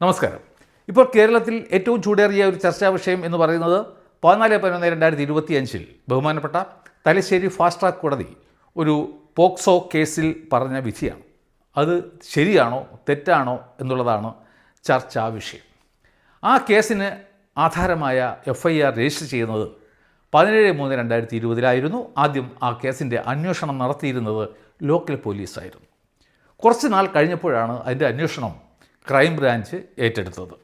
നമസ്കാരം. ഇപ്പോൾ കേരളത്തിൽ ഏറ്റവും ചൂടേറിയ ഒരു ചർച്ചാ വിഷയം എന്ന് പറയുന്നത് പതിനാല് പതിനൊന്ന് രണ്ടായിരത്തി ഇരുപത്തി അഞ്ചിൽ ബഹുമാനപ്പെട്ട തലശ്ശേരി ഫാസ്റ്റ് ട്രാക്ക് കോടതി ഒരു പോക്സോ കേസിൽ പറഞ്ഞ വിധിയാണ്. അത് ശരിയാണോ തെറ്റാണോ എന്നുള്ളതാണ് ചർച്ചാ വിഷയം. ആ കേസിന് ആധാരമായ എഫ് ഐ ആർ രജിസ്റ്റർ ചെയ്യുന്നത് പതിനേഴ് മൂന്ന് രണ്ടായിരത്തി ഇരുപതിലായിരുന്നു ആദ്യം ആ കേസിന്റെ അന്വേഷണം നടത്തിയിരുന്നത് ലോക്കൽ പോലീസായിരുന്നു. കുറച്ച് നാൾ കഴിഞ്ഞപ്പോഴാണ് അതിന്റെ അന്വേഷണം ക്രൈം ബ്രാഞ്ച് ഏറ്റെടുത്തത്.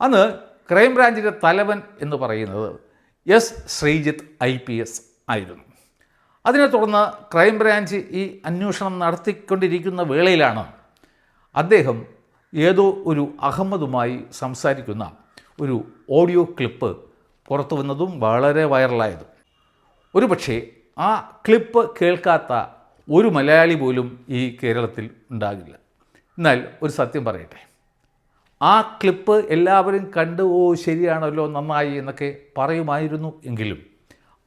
അന്ന് ക്രൈം ബ്രാഞ്ചിന്റെ തലവൻ എന്ന് പറയുന്നത് S Sreejith I P S ആയിരുന്നു. അതിനെ തുടർന്ന് ക്രൈംബ്രാഞ്ച് ഈ അന്വേഷണം നടത്തിക്കൊണ്ടിരിക്കുന്ന വേളയിലാണ് അദ്ദേഹം ഏതോ ഒരു അഹമ്മദുമായി സംസാരിക്കുന്ന ഒരു ഓഡിയോ ക്ലിപ്പ് പുറത്തു വന്നതും വളരെ വൈറലായതും. ഒരു പക്ഷേ ആ ക്ലിപ്പ് കേൾക്കാത്ത ഒരു മലയാളി പോലും ഈ കേരളത്തിൽ ഉണ്ടാകില്ല. എന്നാൽ ഒരു സത്യം പറയട്ടെ. ആ ക്ലിപ്പ് എല്ലാവരും കണ്ട് ഓ ശരിയാണല്ലോ നന്നായി എന്നൊക്കെ പറയുമായിരുന്നു എങ്കിലും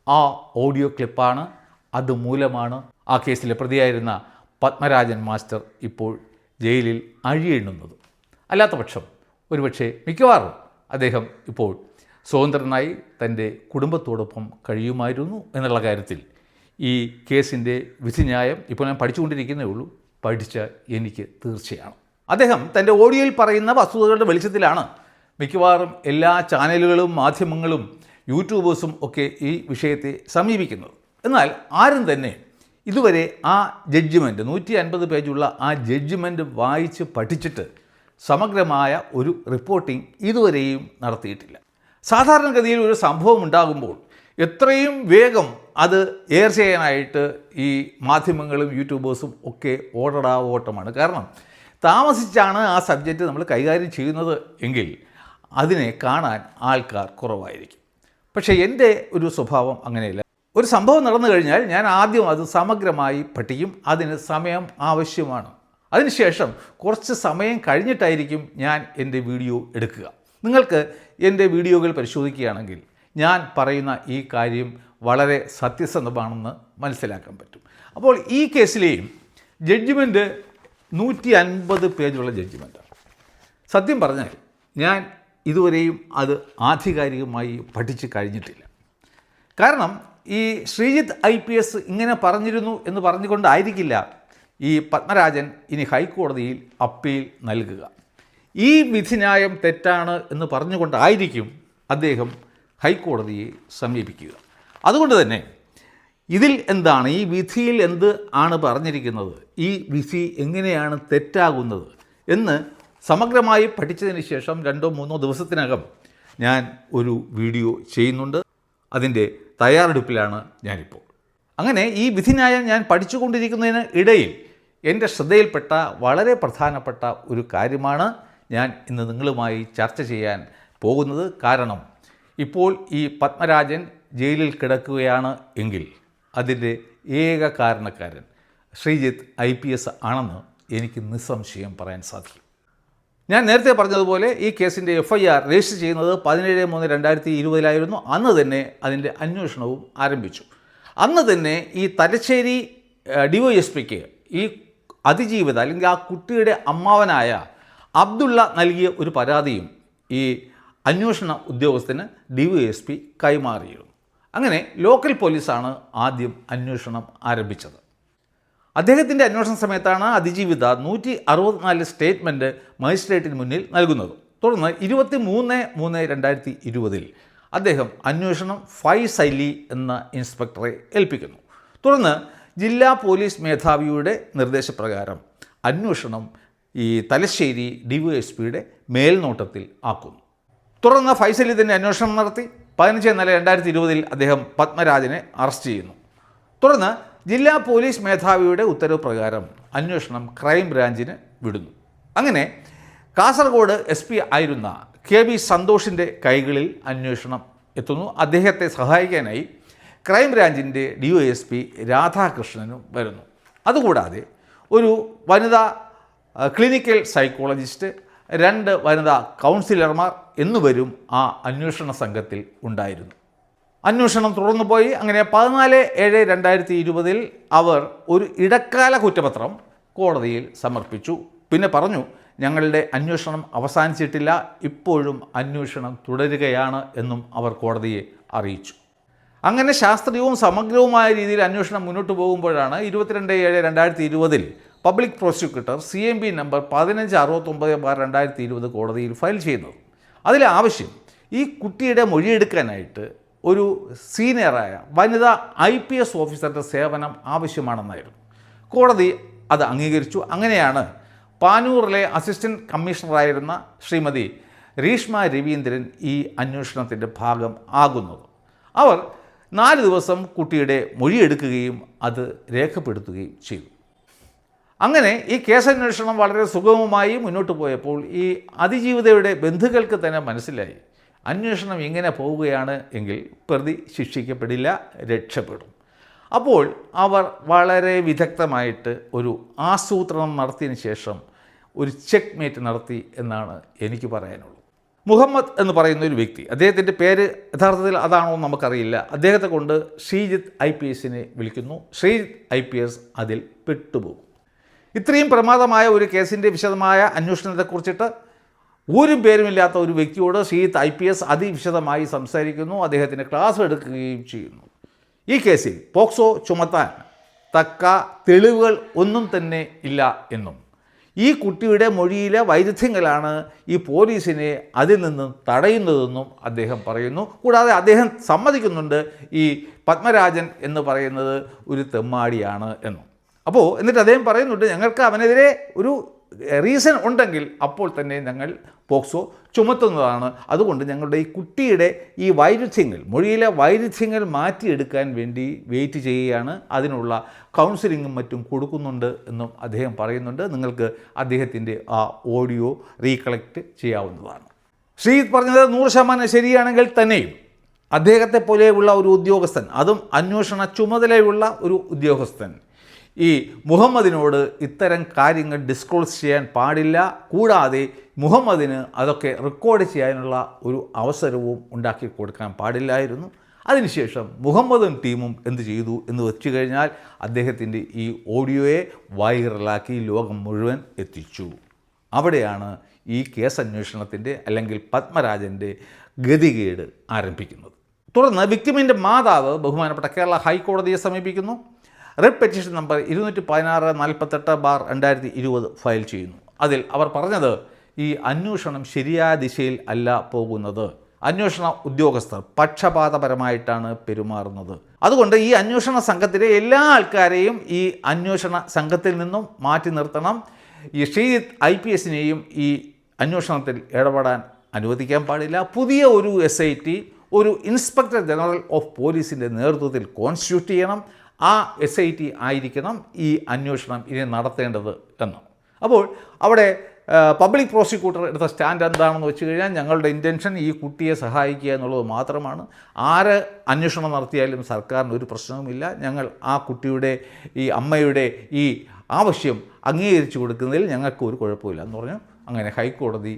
ആ ഓഡിയോ ക്ലിപ്പാണ് അതുമൂലമാണ് ആ കേസിലെ പ്രതിയായിരുന്ന പത്മരാജൻ മാസ്റ്റർ ഇപ്പോൾ ജയിലിൽ അഴിയെണ്ണുന്നത്. അല്ലാത്ത പക്ഷം ഒരുപക്ഷെ മിക്കവാറും അദ്ദേഹം ഇപ്പോൾ സ്വതന്ത്രനായി തന്റെ കുടുംബത്തോടൊപ്പം കഴിയുമായിരുന്നു എന്നുള്ള കാര്യത്തിൽ ഈ കേസിന്റെ വിധിന്യായം ഇപ്പോൾ ഞാൻ പഠിച്ചുകൊണ്ടിരിക്കുന്നേ ഉള്ളൂ. പഠിച്ച എനിക്ക് തീർച്ചയാണ്. അദ്ദേഹം തന്റെ ഓഡിയോയിൽ പറയുന്ന വസ്തുതകളുടെ വെളിച്ചത്തിലാണ്. മിക്കവാറും എല്ലാ ചാനലുകളും മാധ്യമങ്ങളും യൂട്യൂബേഴ്സും ഒക്കെ ഈ വിഷയത്തെ സമീപിക്കുന്നത്. എന്നാൽ ആരും തന്നെ ഇതുവരെ ആ ജഡ്ജ്മെന്റ് നൂറ്റി അൻപത് പേജുള്ള ആ ജഡ്ജ്മെന്റ് വായിച്ച് പഠിച്ചിട്ട് സമഗ്രമായ ഒരു റിപ്പോർട്ടിംഗ് ഇതുവരെയും നടത്തിയിട്ടില്ല. സാധാരണഗതിയിൽ ഒരു സംഭവം ഉണ്ടാകുമ്പോൾ എത്രയും വേഗം അത് എയർ ചെയ്യാനായിട്ട് ഈ മാധ്യമങ്ങളും യൂട്യൂബേഴ്സും ഒക്കെ ഓടടാ ഓട്ടമാണ് കാരണം താമസിച്ചാണ് ആ സബ്ജക്റ്റ് നമ്മൾ കൈകാര്യം ചെയ്യുന്നത് എങ്കിൽ അതിനെ കാണാൻ ആൾക്കാർ കുറവായിരിക്കും. പക്ഷേ എന്റെ ഒരു സ്വഭാവം അങ്ങനെയല്ല. ഒരു സംഭവം നടന്നു കഴിഞ്ഞാൽ ഞാൻ ആദ്യം അത് സമഗ്രമായി പഠിക്കും. അതിന് സമയം ആവശ്യമാണ്. അതിനുശേഷം കുറച്ച് സമയം കഴിഞ്ഞിട്ടായിരിക്കും ഞാൻ എന്റെ വീഡിയോ എടുക്കുക. നിങ്ങൾക്ക് എന്റെ വീഡിയോകൾ പരിശോധിക്കുകയാണെങ്കിൽ ഞാൻ പറയുന്ന ഈ കാര്യം വളരെ സത്യസന്ധമാണെന്ന് മനസ്സിലാക്കാൻ പറ്റും. അപ്പോൾ ഈ കേസിലെയും ജഡ്ജിമെന്റ് നൂറ്റി അൻപത് പേജുള്ള ജഡ്ജിമെന്റാണ് സത്യം പറഞ്ഞാൽ ഞാൻ ഇതുവരെയും അത് ആധികാരികമായി പഠിച്ച് കഴിഞ്ഞിട്ടില്ല. കാരണം ഈ ശ്രീജിത്ത് ഐ പി എസ് ഇങ്ങനെ പറഞ്ഞിരുന്നു എന്ന് പറഞ്ഞുകൊണ്ടായിരിക്കില്ല ഈ പത്മരാജൻ ഇനി ഹൈക്കോടതിയിൽ അപ്പീൽ നൽകുക. ഈ വിധിന്യായം തെറ്റാണ് എന്ന് പറഞ്ഞുകൊണ്ടായിരിക്കും അദ്ദേഹം ഹൈക്കോടതിയെ സമീപിക്കുക. അതുകൊണ്ട് തന്നെ ഇതിൽ എന്താണ് ഈ വിധിയിൽ എന്ത് ആണ് പറഞ്ഞിരിക്കുന്നത് ഈ വിധി എങ്ങനെയാണ് തെറ്റാകുന്നത് എന്ന് സമഗ്രമായി പഠിച്ചതിന് ശേഷം രണ്ടോ മൂന്നോ ദിവസത്തിനകം ഞാൻ ഒരു വീഡിയോ ചെയ്യുന്നുണ്ട്. അതിന്റെ തയ്യാറെടുപ്പിലാണ് ഞാനിപ്പോൾ. അങ്ങനെ ഈ വിധിന്യായം ഞാൻ പഠിച്ചുകൊണ്ടിരിക്കുന്നതിന് ഇടയിൽ എന്റെ ശ്രദ്ധയിൽപ്പെട്ട വളരെ പ്രധാനപ്പെട്ട ഒരു കാര്യമാണ് ഞാൻ ഇന്ന് നിങ്ങളുമായി ചർച്ച ചെയ്യാൻ പോകുന്നത്. കാരണം ഇപ്പോൾ ഈ പത്മരാജൻ ജയിലിൽ കിടക്കുകയാണ് എങ്കിൽ അതിന്റെ ഏക കാരണക്കാരൻ ശ്രീജിത്ത് ഐ പി എസ് ആണെന്ന് എനിക്ക് നിസ്സംശയം പറയാൻ സാധിക്കും. ഞാൻ നേരത്തെ പറഞ്ഞതുപോലെ ഈ കേസിന്റെ എഫ് ഐ ആർ രജിസ്റ്റർ ചെയ്യുന്നത് പതിനേഴ് മൂന്ന് രണ്ടായിരത്തി ഇരുപതിലായിരുന്നു. അന്ന് തന്നെ അതിന്റെ അന്വേഷണവും ആരംഭിച്ചു. അന്ന് തന്നെ ഈ തലശ്ശേരി ഡിവൈഎസ്പിക്ക് ഈ അതിജീവിത അല്ലെങ്കിൽ ആ കുട്ടിയുടെ അമ്മാവനായ അബ്ദുള്ള നൽകിയ ഒരു പരാതിയും ഈ അന്വേഷണ ഉദ്യോഗസ്ഥന് ഡി വൈ എസ് പി കൈമാറിയിരുന്നു. അങ്ങനെ ലോക്കൽ പോലീസാണ് ആദ്യം അന്വേഷണം ആരംഭിച്ചത്. അദ്ദേഹത്തിന്റെ അന്വേഷണ സമയത്താണ് അതിജീവിത നൂറ്റി അറുപത്തിനാല് സ്റ്റേറ്റ്മെന്റ് മജിസ്ട്രേറ്റിന് മുന്നിൽ നൽകുന്നത്. തുടർന്ന് ഇരുപത്തി മൂന്ന് മൂന്ന് രണ്ടായിരത്തി ഇരുപതിൽ അദ്ദേഹം അന്വേഷണം ഫൈ സൈലി എന്ന ഇൻസ്പെക്ടറെ ഏൽപ്പിക്കുന്നു. തുടർന്ന് ജില്ലാ പോലീസ് മേധാവിയുടെ നിർദ്ദേശപ്രകാരം അന്വേഷണം ഈ തലശ്ശേരി ഡിവൈഎസ്പിയുടെ മേൽനോട്ടത്തിൽ ആക്കുന്നു. തുടർന്ന് ഫൈസലി തന്നെ അന്വേഷണം നടത്തി. പതിനഞ്ച് നില രണ്ടായിരത്തി ഇരുപതിൽ അദ്ദേഹം പത്മരാജനെ അറസ്റ്റ് ചെയ്യുന്നു. തുടർന്ന് ജില്ലാ പോലീസ് മേധാവിയുടെ ഉത്തരവ് പ്രകാരം അന്വേഷണം ക്രൈം ബ്രാഞ്ചിന് വിടുന്നു. അങ്ങനെ കാസർഗോഡ് എസ് പി ആയിരുന്ന കെ ബി സന്തോഷിന്റെ കൈകളിൽ അന്വേഷണം എത്തുന്നു. അദ്ദേഹത്തെ സഹായിക്കാനായി ക്രൈം ബ്രാഞ്ചിന്റെ ഡി ഒ എസ് പി രാധാകൃഷ്ണനും വരുന്നു. അതുകൂടാതെ ഒരു വനിതാ ക്ലിനിക്കൽ സൈക്കോളജിസ്റ്റ് രണ്ട് വനിതാ കൗൺസിലർമാർ എന്നിവരും ആ അന്വേഷണ സംഘത്തിൽ ഉണ്ടായിരുന്നു. അന്വേഷണം തുടർന്നു പോയി അങ്ങനെ പതിനാല് ഏഴ് രണ്ടായിരത്തി ഇരുപതിൽ അവർ ഒരു ഇടക്കാല കുറ്റപത്രം കോടതിയിൽ സമർപ്പിച്ചു. പിന്നെ പറഞ്ഞു ഞങ്ങളുടെ അന്വേഷണം അവസാനിച്ചിട്ടില്ല. ഇപ്പോഴും അന്വേഷണം തുടരുകയാണ് എന്നും അവർ കോടതിയെ അറിയിച്ചു. അങ്ങനെ ശാസ്ത്രീയവും സമഗ്രവുമായ രീതിയിൽ അന്വേഷണം മുന്നോട്ട് പോകുമ്പോഴാണ് ഇരുപത്തിരണ്ട് ഏഴ് രണ്ടായിരത്തി ഇരുപതിൽ public prosecutor C M B number പതിനഞ്ച് അറുപത്തൊമ്പത് ബാർ രണ്ടായിരത്തി ഇരുപത് കോടതിയിൽ ഫയൽ ചെയ്യുന്നത്. അതിലെ ആവശ്യം ഈ കുട്ടിയുടെ മൊഴിയെടുക്കാനായിട്ട് ഒരു സീനിയറായ വനിതാ ഐ പി എസ് ഓഫീസറുടെ സേവനം ആവശ്യമാണെന്നായിരുന്നു. കോടതി അത് അംഗീകരിച്ചു. അങ്ങനെയാണ് പാനൂറിലെ അസിസ്റ്റന്റ് കമ്മീഷണറായിരുന്ന ശ്രീമതി രീഷ്മ രവീന്ദ്രൻ ഈ അന്വേഷണത്തിന്റെ ഭാഗം ആകുന്നത്. അവർ നാല് ദിവസം കുട്ടിയുടെ മൊഴിയെടുക്കുകയും അത് രേഖപ്പെടുത്തുകയും ചെയ്തു. അങ്ങനെ ഈ കേസന്വേഷണം വളരെ സുഗമമായി മുന്നോട്ട് പോയപ്പോൾ ഈ അതിജീവിതയുടെ ബന്ധുക്കൾക്ക് തന്നെ മനസ്സിലായി. അന്വേഷണം ഇങ്ങനെ പോവുകയാണ് എങ്കിൽ പ്രതി ശിക്ഷിക്കപ്പെടില്ല രക്ഷപ്പെടും. അപ്പോൾ അവർ വളരെ വിദഗ്ധമായിട്ട് ഒരു ആസൂത്രണം നടത്തിയതിന് ശേഷം ഒരു ചെക്ക് മേറ്റ് നടത്തി എന്നാണ് എനിക്ക് പറയാനുള്ളത്. മുഹമ്മദ് എന്ന് പറയുന്ന ഒരു വ്യക്തി അദ്ദേഹത്തിന്റെ പേര് യഥാർത്ഥത്തിൽ അതാണോ നമുക്കറിയില്ല. അദ്ദേഹത്തെ കൊണ്ട് ശ്രീജിത്ത് ഐ പി എസിനെ വിളിക്കുന്നു. ശ്രീജിത്ത് ഐ പി എസ് അതിൽ പെട്ടുപോകും. ഇത്രയും പ്രമാദമായ ഒരു കേസിന്റെ വിശദമായ അന്വേഷണത്തെക്കുറിച്ചിട്ട് ഒരു പേരുമില്ലാത്ത ഒരു വ്യക്തിയോട് സീത്ത് ഐ പി എസ് അതിവിശദമായി സംസാരിക്കുന്നു. അദ്ദേഹത്തിന് ക്ലാസ് എടുക്കുകയും ചെയ്യുന്നു. ഈ കേസിൽ പോക്സോ ചുമത്താൻ തക്ക തെളിവുകൾ ഒന്നും തന്നെ ഇല്ല എന്നും. ഈ കുട്ടിയുടെ മൊഴിയിലെ വൈരുദ്ധ്യങ്ങളാണ് ഈ പോലീസിനെ അതിൽ നിന്നും തടയുന്നതെന്നും അദ്ദേഹം പറയുന്നു. കൂടാതെ അദ്ദേഹം സമ്മതിക്കുന്നുണ്ട് ഈ പത്മരാജൻ എന്ന് പറയുന്നത് ഒരു തെമ്മാടിയാണ് എന്നും. അപ്പോൾ എന്നിട്ട് അദ്ദേഹം പറയുന്നുണ്ട് ഞങ്ങൾക്ക് അവനെതിരെ ഒരു റീസൺ ഉണ്ടെങ്കിൽ അപ്പോൾ തന്നെ ഞങ്ങൾ പോക്സോ ചുമത്തുന്നതാണ്. അതുകൊണ്ട് ഞങ്ങളുടെ ഈ കുട്ടിയുടെ ഈ വൈരുദ്ധ്യങ്ങൾ മൊഴിയിലെ വൈരുദ്ധ്യങ്ങൾ മാറ്റിയെടുക്കാൻ വേണ്ടി വെയിറ്റ് ചെയ്യുകയാണ്. അതിനുള്ള കൗൺസിലിങ്ങും മറ്റും കൊടുക്കുന്നുണ്ട് എന്നും അദ്ദേഹം പറയുന്നുണ്ട്. നിങ്ങൾക്ക് അദ്ദേഹത്തിന്റെ ആ ഓഡിയോ റീകളക്ട് ചെയ്യാവുന്നതാണ്. ശ്രീജിത്ത് പറഞ്ഞത് നൂറ് ശതമാനം ശരിയാണെങ്കിൽ തന്നെയും അദ്ദേഹത്തെ പോലെയുള്ള ഒരു ഉദ്യോഗസ്ഥൻ അതും അന്വേഷണ ചുമതലയുള്ള ഒരു ഉദ്യോഗസ്ഥൻ ഈ മുഹമ്മദിനോട് ഇത്തരം കാര്യങ്ങൾ ഡിസ്ക്ലോസ് ചെയ്യാൻ പാടില്ല. കൂടാതെ മുഹമ്മദിന് അതൊക്കെ റെക്കോർഡ് ചെയ്യാനുള്ള ഒരു അവസരവും ഉണ്ടാക്കി കൊടുക്കാൻ പാടില്ലായിരുന്നു. അതിനുശേഷം മുഹമ്മദും ടീമും എന്ത് ചെയ്തു എന്ന് വെച്ചു കഴിഞ്ഞാൽ അദ്ദേഹത്തിന്റെ ഈ ഓഡിയോയെ വൈറലാക്കി ലോകം മുഴുവൻ എത്തിച്ചു. അവിടെയാണ് ഈ കേസ് അന്വേഷണത്തിന്റെ അല്ലെങ്കിൽ പത്മരാജന്റെ ഗതികേട് ആരംഭിക്കുന്നത്. തുടർന്ന് വിക്ടിമിന്റെ മാതാവ് ബഹുമാനപ്പെട്ട കേരള ഹൈക്കോടതിയെ സമീപിക്കുന്നു. റെഡ് പെറ്റീഷൻ നമ്പർ ഇരുന്നൂറ്റി പതിനാറ് നാൽപ്പത്തെട്ട് ബാർ രണ്ടായിരത്തി ഇരുപത് ഫയൽ ചെയ്യുന്നു. അതിൽ അവർ പറഞ്ഞത് ഈ അന്വേഷണം ശരിയായ ദിശയിൽ അല്ല പോകുന്നത്. അന്വേഷണ ഉദ്യോഗസ്ഥർ പക്ഷപാതപരമായിട്ടാണ് പെരുമാറുന്നത്. അതുകൊണ്ട് ഈ അന്വേഷണ സംഘത്തിലെ എല്ലാ ആൾക്കാരെയും ഈ അന്വേഷണ സംഘത്തിൽ നിന്നും മാറ്റി നിർത്തണം. ഈ ശ്രീജിത്ത് ഐ പി എസിനെയും ഈ അന്വേഷണത്തിൽ ഇടപെടാൻ അനുവദിക്കാൻ പാടില്ല. പുതിയ ഒരു എസ് ഐ ടി ഒരു ഇൻസ്പെക്ടർ ജനറൽ ഓഫ് പോലീസിന്റെ നേതൃത്വത്തിൽ കോൺസ്റ്റിറ്റ്യൂട്ട് ചെയ്യണം. ആ എസ് ഐ ടി ആയിരിക്കണം ഈ അന്വേഷണം ഇനി നടത്തേണ്ടത് എന്ന്. അപ്പോൾ അവിടെ പബ്ലിക് പ്രോസിക്യൂട്ടർ എടുത്ത സ്റ്റാൻഡ് എന്താണെന്ന് വെച്ച് കഴിഞ്ഞാൽ ഞങ്ങളുടെ ഇന്റൻഷൻ ഈ കുട്ടിയെ സഹായിക്കുക എന്നുള്ളത് മാത്രമാണ്. ആര് അന്വേഷണം നടത്തിയാലും സർക്കാരിന് ഒരു പ്രശ്നവുമില്ല. ഞങ്ങൾ ആ കുട്ടിയുടെ ഈ അമ്മയുടെ ഈ ആവശ്യം അംഗീകരിച്ചു കൊടുക്കുന്നതിൽ ഞങ്ങൾക്ക് ഒരു കുഴപ്പമില്ല എന്ന് പറഞ്ഞു. അങ്ങനെ ഹൈക്കോടതി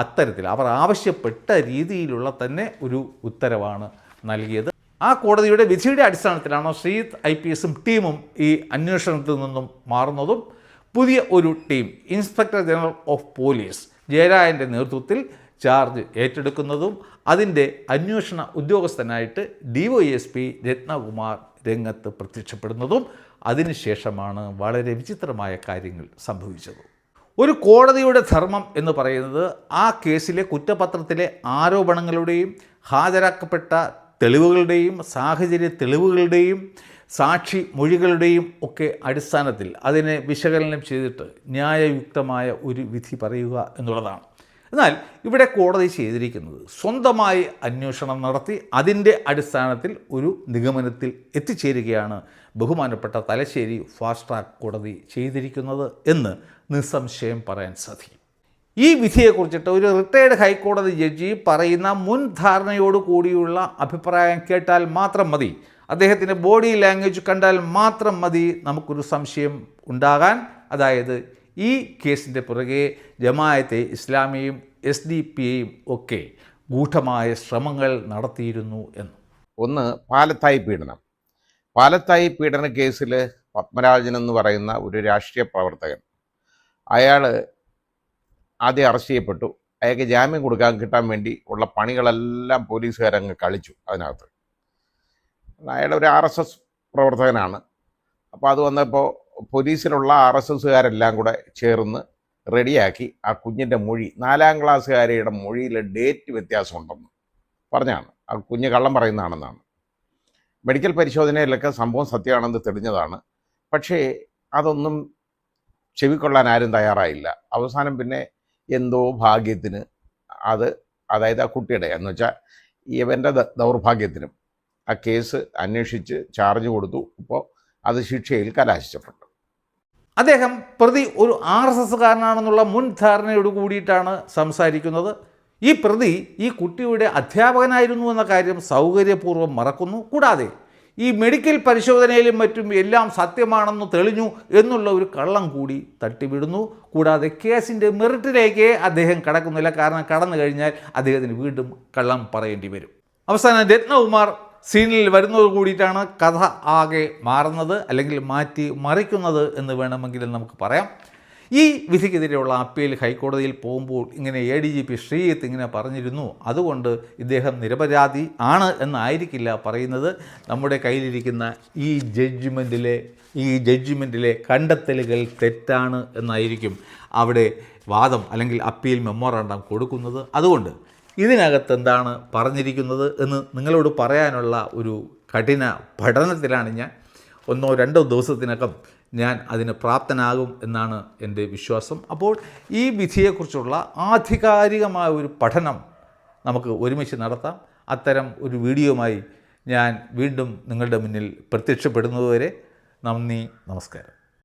അത്തരത്തിൽ അവർ ആവശ്യപ്പെട്ട രീതിയിലുള്ള തന്നെ ഒരു ഉത്തരവാണ് നൽകിയത്. ആ കോടതിയുടെ വിധിയുടെ അടിസ്ഥാനത്തിലാണ് ശ്രീത് ഐ പി എസും ടീമും ഈ അന്വേഷണത്തിൽ നിന്നും മാറുന്നതും? പുതിയ ഒരു team inspector general of police ജയരാജന്റെ നേതൃത്വത്തിൽ ചാർജ് ഏറ്റെടുക്കുന്നതും അതിന്റെ അന്വേഷണ ഉദ്യോഗസ്ഥനായിട്ട് D Y S P Ratnakumar രംഗത്ത് പ്രത്യക്ഷപ്പെടുന്നതും അതിനുശേഷമാണ് വളരെ വിചിത്രമായ കാര്യങ്ങൾ സംഭവിച്ചത്. ഒരു കോടതിയുടെ ധർമ്മം എന്ന് പറയുന്നത് ആ കേസിലെ കുറ്റപത്രത്തിലെ ആരോപണങ്ങളുടെയും ഹാജരാക്കപ്പെട്ട തെളിവുകളുടെയും സാഹചര്യ തെളിവുകളുടെയും സാക്ഷി മൊഴികളുടെയും ഒക്കെ അടിസ്ഥാനത്തിൽ അതിനെ വിശകലനം ചെയ്തിട്ട് ന്യായയുക്തമായ ഒരു വിധി പറയുക എന്നുള്ളതാണ്. എന്നാൽ ഇവിടെ കോടതി ചെയ്തിരിക്കുന്നത് സ്വന്തമായി അന്വേഷണം നടത്തി അതിന്റെ അടിസ്ഥാനത്തിൽ ഒരു നിഗമനത്തിൽ എത്തിച്ചേരുകയാണ് ബഹുമാനപ്പെട്ട തലശ്ശേരി ഫാസ്റ്റ് ട്രാക്ക് കോടതി ചെയ്തിരിക്കുന്നത് എന്ന് നിസ്സംശയം പറയാൻ സാധിക്കും. ഈ വിധിയെക്കുറിച്ചിട്ട് ഒരു റിട്ടയർഡ് ഹൈക്കോടതി ജഡ്ജി പറയുന്ന മുൻ ധാരണയോട് കൂടിയുള്ള അഭിപ്രായം കേട്ടാൽ മാത്രം മതി. അദ്ദേഹത്തിന്റെ ബോഡി ലാംഗ്വേജ് കണ്ടാൽ മാത്രം മതി നമുക്കൊരു സംശയം ഉണ്ടാകാൻ. അതായത് ഈ കേസിന്റെ പുറകെ ജമായത്തെ ഇസ്ലാമിയും എസ് ഡി പിയെയും ഒക്കെ ഗൂഢമായ ശ്രമങ്ങൾ നടത്തിയിരുന്നു എന്ന്. ഒന്ന് പാലത്തായി പീഡനം. പാലത്തായി പീഡന കേസിൽ പത്മരാജൻ എന്ന് പറയുന്ന ഒരു രാഷ്ട്രീയ പ്രവർത്തകൻ. അയാൾ ആദ്യം അറസ്റ്റ് ചെയ്യപ്പെട്ടു. അയാൾക്ക് ജാമ്യം കൊടുക്കാൻ കിട്ടാൻ വേണ്ടി ഉള്ള പണികളെല്ലാം പോലീസുകാരങ്ങ് കളിച്ചു അതിനകത്ത്. അയാൾ ഒരു ആർ എസ് എസ് പ്രവർത്തകനാണ്. അപ്പോൾ അത് വന്നപ്പോൾ പോലീസിലുള്ള ആർ എസ് എസ്സുകാരെല്ലാം കൂടെ ചേർന്ന് റെഡിയാക്കി ആ കുഞ്ഞിന്റെ മൊഴി നാലാം ക്ലാസ്സുകാരിയുടെ മൊഴിയിൽ ഡേറ്റ് വ്യത്യാസമുണ്ടെന്ന് പറഞ്ഞാണ്. ആ കുഞ്ഞ് കള്ളം പറയുന്നതാണെന്നാണ്. മെഡിക്കൽ പരിശോധനയിലൊക്കെ സംഭവം സത്യമാണെന്ന് തെളിഞ്ഞതാണ്. പക്ഷേ അതൊന്നും ചെവിക്കൊള്ളാൻ ആരും തയ്യാറായില്ല. അവസാനം പിന്നെ എന്തോ ഭാഗ്യത്തിന് അത് അതായത് ആ കുട്ടിയുടെ എന്ന് വെച്ചാൽ ഇവന്റെ ദൗർഭാഗ്യത്തിനും ആ കേസ് അന്വേഷിച്ച് ചാർജ് കൊടുത്തു. ഇപ്പോൾ അത് ശിക്ഷയിൽ കലാശിച്ചപ്പെട്ടു അദ്ദേഹം പ്രതി ഒരു ആർ എസ് എസ്സുകാരനാണെന്നുള്ള മുൻ ധാരണയോട് കൂടിയിട്ടാണ് സംസാരിക്കുന്നത്. ഈ പ്രതി ഈ കുട്ടിയുടെ അധ്യാപകനായിരുന്നു എന്ന കാര്യം സൗകര്യപൂർവം മറക്കുന്നു. കൂടാതെ ഈ മെഡിക്കൽ പരിശോധനയിലും മറ്റും എല്ലാം സത്യമാണെന്ന് തെളിഞ്ഞു എന്നുള്ള ഒരു കള്ളം കൂടി തട്ടിവിടുന്നു. കൂടാതെ കേസിന്റെ മെറിറ്റിലേക്ക് അദ്ദേഹം കടക്കുന്നില്ല. കാരണം കടന്നു കഴിഞ്ഞാൽ അദ്ദേഹത്തിന് വീണ്ടും കള്ളം പറയേണ്ടി വരും. അവസാനം രത്നകുമാർ സീനിൽ വരുന്നത് കൂടിയിട്ടാണ് കഥ ആകെ മാറുന്നത് അല്ലെങ്കിൽ മാറ്റി മറിക്കുന്നത് എന്ന് വേണമെങ്കിലും നമുക്ക് പറയാം. ഈ വിധിക്കെതിരെയുള്ള അപ്പീൽ ഹൈക്കോടതിയിൽ പോകുമ്പോൾ ഇങ്ങനെ A D G P Sreejith ഇങ്ങനെ പറഞ്ഞിരുന്നു. അതുകൊണ്ട് ഇദ്ദേഹം നിരപരാധി ആണ് എന്നായിരിക്കില്ല പറയുന്നത്. നമ്മുടെ കയ്യിലിരിക്കുന്ന ഈ ജഡ്ജ്മെന്റിലെ ഈ ജഡ്ജ്മെന്റിലെ കണ്ടെത്തലുകൾ തെറ്റാണ് എന്നായിരിക്കും അവിടെ വാദം അല്ലെങ്കിൽ അപ്പീൽ മെമ്മോറാണ്ടം കൊടുക്കുന്നത്. അതുകൊണ്ട് ഇതിനകത്ത് എന്താണ് പറഞ്ഞിരിക്കുന്നത് എന്ന് നിങ്ങളോട് പറയാനുള്ള ഒരു കഠിന പഠനത്തിലാണ് ഞാൻ. ഒന്നോ രണ്ടോ ദിവസത്തിനകം ഞാൻ അതിന് പ്രാപ്തനാകും എന്നാണ് എന്റെ വിശ്വാസം. അപ്പോൾ ഈ വിധിയെക്കുറിച്ചുള്ള ആധികാരികമായ ഒരു പഠനം നമുക്ക് ഒരുമിച്ച് നടത്താം. അത്തരം ഒരു വീഡിയോയുമായി ഞാൻ വീണ്ടും നിങ്ങളുടെ മുന്നിൽ പ്രത്യക്ഷപ്പെടുന്നതുവരെ നന്ദി നമസ്കാരം.